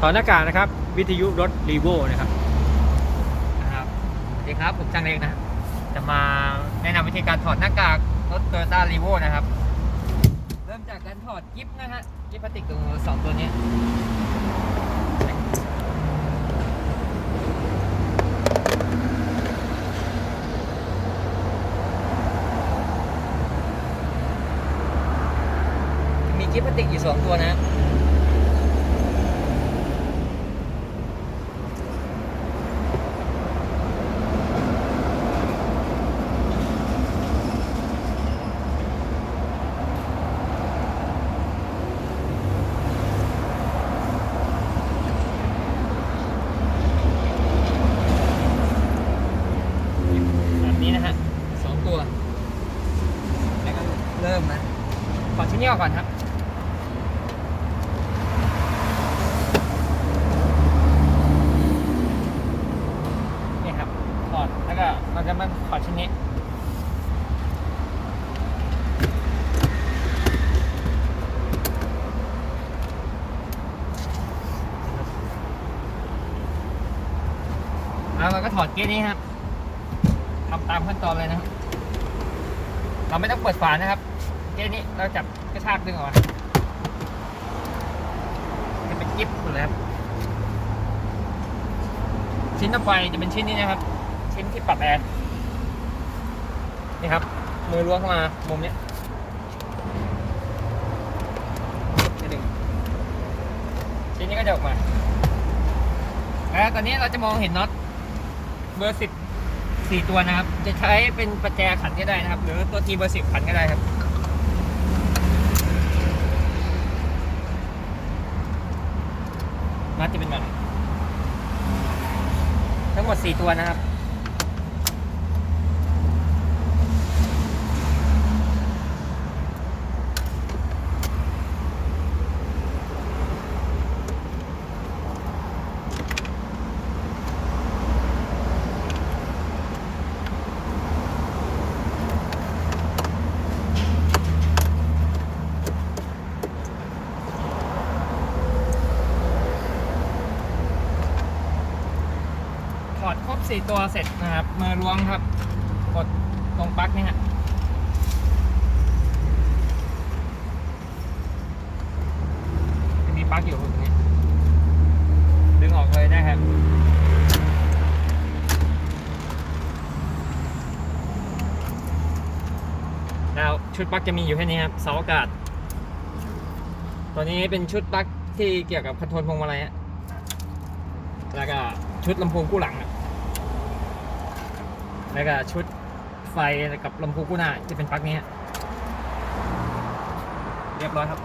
ถอดหน้ากากนะครับ วิทยุรถรีโวนะครับนะครับสวัสดีครับผมจังเองนะ จะมาแนะนำวิธีการถอดหน้ากากรถ Toyota r e v o นะครับ เริ่มจากการถอดกิฟนะฮะกิฟพลาสติกตรงสองตัวนี้มีกิฟพลาสติกอยู่สองตัวนะ แบบนี้นะฮะสองตัว แล้ว เริ่มนะขอชิ้นนี้ออกก่อนครับนี่ครับถอดแล้วก็เราจะมาถอดชิ้นนี้แล้วเราก็ถอดเกียร์นี้ครับทำตามขั้นตอนเลยนะครับ เราไม่ต้องเปิดฝานะครับ เกียร์นี้เราจับกระชากดึงออกมาจะเป็นกิ๊บหมดเลยครับ ชิ้นต่อไปจะเป็นชิ้นนี้นะครับ ชิ้นที่ปรับแอร์นี่ครับ มือล้วงเข้ามามุมนี้จะดึงชิ้นนี้ก็จะออกมา แล้วตอนนี้เราจะมองเห็นน็อตเบอร์สิบสี่ตัวนะครับ จะใช้เป็นประแจขันก็ได้นะครับ หรือตัวทีเบอร์สิบขันก็ได้ครับ น็อตจะเป็นแบบนี้ ทั้งหมดสี่ตัวนะครับ อดครบสี่ตัวเสร็จนะครับมือล้วงครับ กดตรงปลั๊กนี่ฮะมีปลั๊กอยู่ตรงนี้ ดึงออกเลยได้ครับแล้วชุดปลั๊กจะมีอยู่แค่นี้ครับเสาอากาศ ตัวนี้เป็นชุดปลั๊กที่เกี่ยวกับคอนโทรลพวงมาลัยฮะแล้วก็ชุดลำโพงคู่หลังอะ แล้วก็ชุดไฟกับลำโพงกู้หน้าจะเป็นปลั๊กนี้ เรียบร้อยครับ